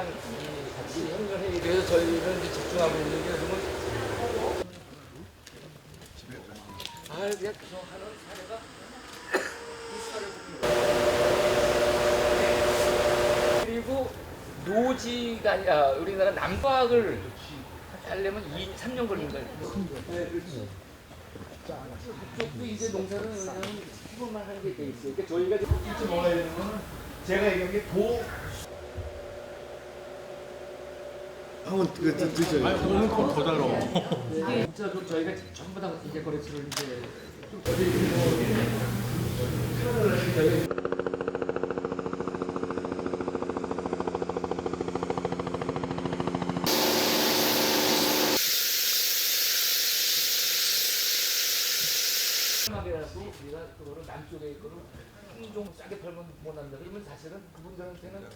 시장 같이 협력회의 그래서 저희는 이제 집중하고 있는 게 너무 아 그냥 그 하는 사례가 그리고 노지가 아니라 우리나라 남과학을 하려면 2, 3년 걸린다. 네, 그렇지. 그쪽도 이제 농사는 그냥 수분만 하는 게 돼 있어요. 그러니까 저희가 이쪽 올라야 되는 거는 제가 얘기한 게 도, 한번 그 드- 드셔요. 아니 오늘 거더 달아. 이게 진짜 그 저희가 전부 다 이제 거래처를 이제 좀 마이라고 우리가 그거를 남쪽에 있거를 품종 싸게 팔면 못 한다 그러면 사실은 그분들한테는